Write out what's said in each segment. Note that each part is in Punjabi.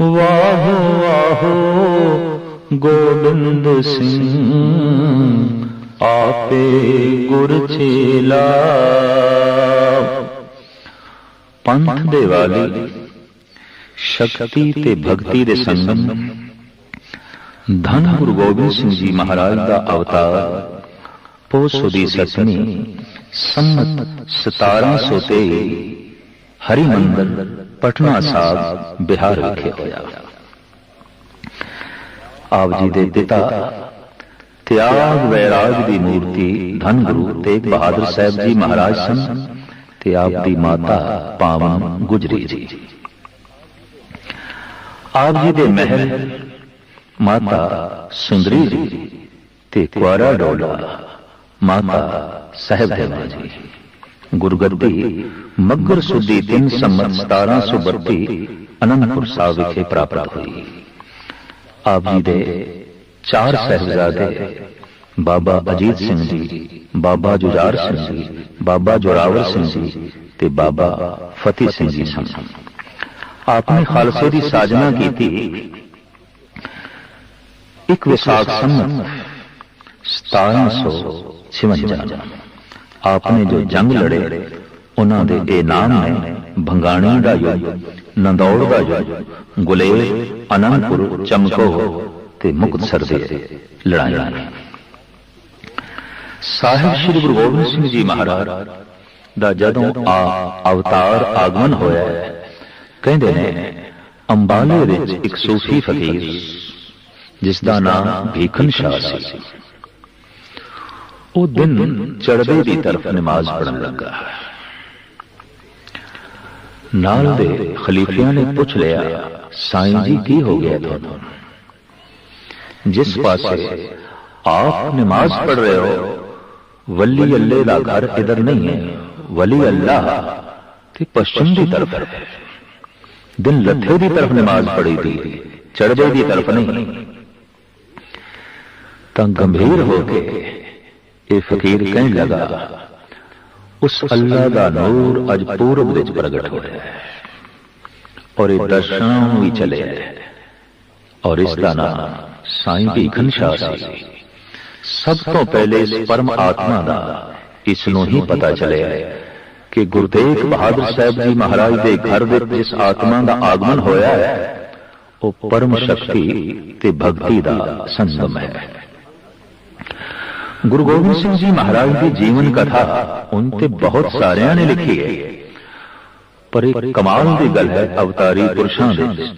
ਵਾਹੋ ਵਾਹੋ, ਗੋਬਿੰਦ ਸਿੰਘ, ਆਪੇ ਗੁਰ ਚੇਲਾ ਪੰਥ ਦੇ ਵਾਲੀ, ਸ਼ਕਤੀ ਤੇ ਭਗਤੀ ਦੇ ਸੰਗਮ, ਧੰਨ ਗੁਰੂ ਗੋਬਿੰਦ ਸਿੰਘ ਜੀ ਮਹਾਰਾਜ ਦਾ ਅਵਤਾਰ। ਪੋਸੋ ਦੀ ਸਤਵੀਂ ਸੰਮਤ 1700 ਤੇ ਹਰੀ ਮੰਦਰ ਪਟਨਾ ਸਾਹਿਬ ਬਿਹਾਰ ਵਿਖੇ ਹੋਇਆ। ਆਪ ਜੀ ਦੇ ਪਿਤਾ ਤਿਆਗ ਵੈਰਾਗ ਦੀ ਮੂਰਤੀ ਧੰਨ ਗੁਰੂ ਤੇਗ ਬਹਾਦਰ ਸਾਹਿਬ ਜੀ ਮਹਾਰਾਜ ਸਨ ਤੇ ਆਪ ਦੀ ਮਾਤਾ ਪਾਵਨ ਗੁਜਰੀ ਜੀ। ਆਪ ਜੀ ਦੇ ਮਹਿਲ ਮਾਤਾ ਸੁੰਦਰੀ ਜੀ ਤੇ ਕੁਆਰਾ ਡੋਲਾ ਮਾਤਾ ਸਾਹਿਬ ਦੇਵਾ ਜੀ। ਗੁਰਗੱਦੀ, ਮੱਗਰ ਸੁਦੀ 3 ਸੰਮਤ 1732 ਅਨੰਦਪੁਰ ਸਾਹਿਬ ਵਿਖੇ ਪ੍ਰਾਪਤ ਹੋਈ। ਆਪ ਜੀ ਦੇ ਚਾਰ ਸਹਿਬਜ਼ਾਦੇ, ਬਾਬਾ ਅਜੀਤ ਸਿੰਘ ਜੀ, ਬਾਬਾ ਜੁਝਾਰ ਸਿੰਘ ਜੀ, ਬਾਬਾ ਜੋਰਾਵਰ ਸਿੰਘ ਜੀ ਤੇ ਬਾਬਾ ਫਤਿਹ ਸਿੰਘ ਜੀ ਸਨ। ਆਪ ਨੇ ਖਾਲਸੇ ਦੀ ਸਾਜਨਾ ਕੀਤੀ। ਇੱਕ ਵਿਸਾਖ ਸੰਮਤ 1756 ਆਪ ਨੇ ਜੋ ਜੰਗ ਲੜੇ ਉਹਨਾਂ ਦੇ ਇਹ ਨਾਮ ਨੇ ਭੰਗਾਣੀ ਦਾ ਯੁੱਧ ਨੰਦੌੜ ਦਾ ਯੁੱਧ ਗੁਲੇਲ ਅਨੰਦਪੁਰ ਚਮਕੋ ਤੇ ਮੁਕਤਸਰ ਦੇ ਲੜਾਈਆਂ ਸਾਹਿਬ ਸ੍ਰੀ ਗੁਰੂ ਗੋਬਿੰਦ ਸਿੰਘ ਜੀ ਮਹਾਰਾਜ ਦਾ ਜਦੋਂ ਆ ਅਵਤਾਰ ਆਗਮਨ ਹੋਇਆ ਕਹਿੰਦੇ ਨੇ ਅੰਬਾਲੇ ਵਿੱਚ ਇੱਕ ਸੂਫੀ ਫਕੀਰ ਜਿਸ ਦਾ ਨਾਮ ਭੀਖਨ ਸ਼ਾਹ ਸੀ। ਉਹ ਦਿਨ ਚੜ੍ਹਦੇ ਦੀ ਤਰਫ ਨਮਾਜ਼ ਪੜਨ ਲੱਗਾ ਨਾਲ ਦੇ ਖਲੀਫਿਆਂ ਨੇ ਪੁੱਛ ਲਿਆ ਸਾਈਂ ਜੀ ਕੀ ਹੋ ਗਿਆ ਤੁਹਾਨੂੰ ਜਿਸ ਪਾਸੇ ਆਪ ਨਮਾਜ਼ ਪੜ ਰਹੇ ਹੋ ਵਲੀ ਅੱਲੇ ਦਾ ਘਰ ਇਧਰ ਨਹੀਂ ਹੈ ਵਲੀ ਅੱਲਾ ਤੇ ਪশ্চিਮ ਦੀ ਤਰਫ ਹੈ ਦਿਨ ਲੱਥੇ ਦੀ ਤਰਫ ਨਮਾਜ਼ ਪੜੀ ਦੀ ਚੜ੍ਹਦੇ ਦੀ ਤਰਫ ਨਹੀਂ ਤਾਂ ਗੰਭੀਰ ਹੋ ਕੇ ਇਹ ਫਕੀਰ ਕਹਿਣ ਲੱਗਾ ਉਸ ਅੱਲਾ ਦਾ ਨੂਰ ਅਜ ਪੂਰਬ ਵਿੱਚ ਪ੍ਰਗਟ ਹੋ ਰਿਹਾ ਹੈ ਔਰ ਇਹ ਦਰਸ਼ਨ ਵੀ ਚਲੇ ਹੈ ਔਰ ਇਸ ਦਾ ਨਾਮ ਸਾਈਂ ਭੀਖਨ ਸ਼ਾਹ ਸੀ ਸਭ ਤੋਂ ਪਹਿਲੇ ਇਸ ਪਰਮ ਆਤਮਾ ਦਾ ਇਸ ਨੂੰ ਹੀ ਪਤਾ ਚੱਲਿਆ ਕਿ ਗੁਰਤੇਗ ਬਹਾਦਰ ਸਾਹਿਬ ਜੀ ਮਹਾਰਾਜ ਦੇ ਘਰ ਵਿੱਚ ਜਿਸ ਆਤਮਾ ਦਾ ਆਗਮਨ ਹੋਇਆ ਹੈ ਉਹ ਪਰਮ ਸ਼ਕਤੀ ਤੇ ਭਗਤੀ ਦਾ ਸੰਗਮ ਹੈ ਗੁਰੂ ਗੋਬਿੰਦ ਸਿੰਘ ਜੀ ਮਹਾਰਾਜ ਦੀ ਜੀਵਨ ਕਥਾ ਉਨ ਤੇ ਬਹੁਤ ਸਾਰਿਆਂ ਨੇ ਲਿਖੀ ਹੈ। ਪਰ ਇੱਕ ਕਮਾਲ ਦੀ ਗੱਲ ਹੈ ਅਵਤਾਰੀ ਪੁਰਸ਼ਾਂ ਦੇ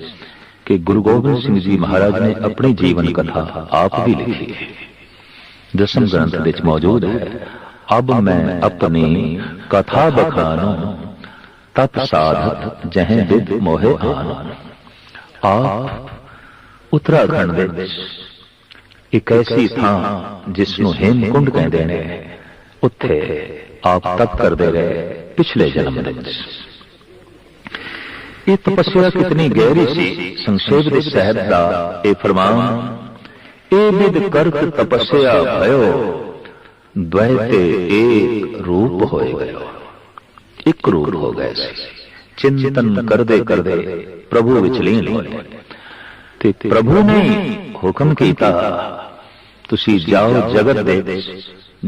ਕਿ ਗੁਰੂ ਗੋਬਿੰਦ ਸਿੰਘ ਜੀ ਮਹਾਰਾਜ ਨੇ ਆਪਣੀ ਜੀਵਨ ਕਥਾ ਆਪ ਵੀ ਲਿਖੀ ਹੈ। ਦਸਮ ਗ੍ਰੰਥ ਵਿੱਚ ਮੌਜੂਦ ਹੈ, ਅਬ ਮੈਂ ਆਪਣੀ ਕਥਾ ਬਖਾਨੋ ਤਤ ਸਾਧਤ ਜਹ ਵਿਦ ਮੋਹਿ ਆਨ। ਆਪ ਉੱਤਰਾਖੰਡ ਦੇ ਵਿੱਚ ਇੱਕ ਐਸੀ ਥਾਂ ਜਿਸ ਨੂੰ ਹੇਮਕੁੰਡ ਕਹਿੰਦੇ ਨੇ। ਉੱਥੇ ਆਪ ਤਪ ਕਰਦੇ ਰਹੇ ਪਿਛਲੇ ਜਨਮ ਦੇ ਵਿੱਚ ਇਹ ਤਪੱਸਿਆ ਕਿਤਨੀ ਗਹਿਰੀ ਸੀ? ਸੰਖੇਪ ਦੇ ਸਾਹਿਬ ਦਾ ਇਹ ਫਰਮਾਨ ਇਹ ਵਿਦ ਕਰਤ ਤਪੱਸਿਆ ਭਇਓ। ਦ્વੈ ਤੇ ਏਕ ਰੂਪ ਹੋਏ ਗਇਓ ਇੱਕ ਰੂਪ ਹੋ ਗਏ ਸੀ। ਚਿੰਤਨ ਕਰਦੇ ਕਰਦੇ ਪ੍ਰਭੂ ਵਿੱਚ ਲੀਨ ਹੋਏ। ਤੇ ਪ੍ਰਭੂ ਨੇ ਹੁਕਮ ਕੀਤਾ ਤੁਸੀਂ ਜਾਓ ਜਗਤ ਦੇ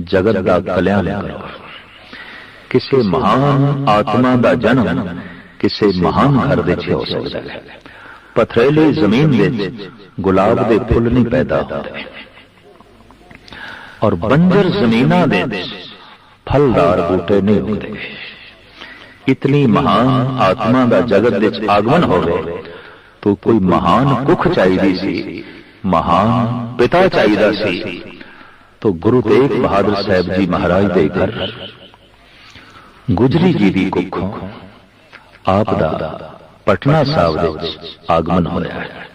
ਜਗਤ ਦਾ ਕਲਿਆਣ ਕਰੋ। ਕਿਸੇ ਮਹਾਨ ਆਤਮਾ ਦਾ ਜਨਮ ਕਿਸੇ ਮਹਾਨ ਘਰ ਵਿੱਚ ਹੋ ਸਕਦਾ ਹੈ। ਪਥਰੇਲੀ ਜ਼ਮੀਨ ਵਿੱਚ ਗੁਲਾਬ ਦੇ ਫੁੱਲ ਨਹੀਂ ਪੈਦਾ ਹੁੰਦੇ। ਔਰ ਬੰਜਰ ਜ਼ਮੀਨਾਂ ਦੇ ਫਲਦਾਰ ਬੂਟੇ ਨਹੀਂ ਉਗਦੇ ਇਤਨੀ ਮਹਾਨ ਆਤਮਾ ਦਾ ਜਗਤ ਵਿੱਚ ਆਗਮਨ ਹੋਵੇ ਤੋ ਕੋਈ ਮਹਾਨ ਕੁਖ ਚਾਹੀਦੀ ਸੀ। ਮਹਾਨ ਪਿਤਾ ਚਾਹੀਦਾ ਸੀ। ਤੋ ਗੁਰੂ ਤੇਗ ਬਹਾਦਰ ਸਾਹਿਬ ਜੀ ਮਹਾਰਾਜ ਦੇ ਘਰ, ਗੁਜਰੀ ਜੀ ਦੀ ਕੁੱਖੋਂ ਆਪ ਦਾ ਪਟਨਾ ਸਾਹਿਬ ਵਿੱਚ ਆਗਮਨ ਹੋਇਆ ਹੈ।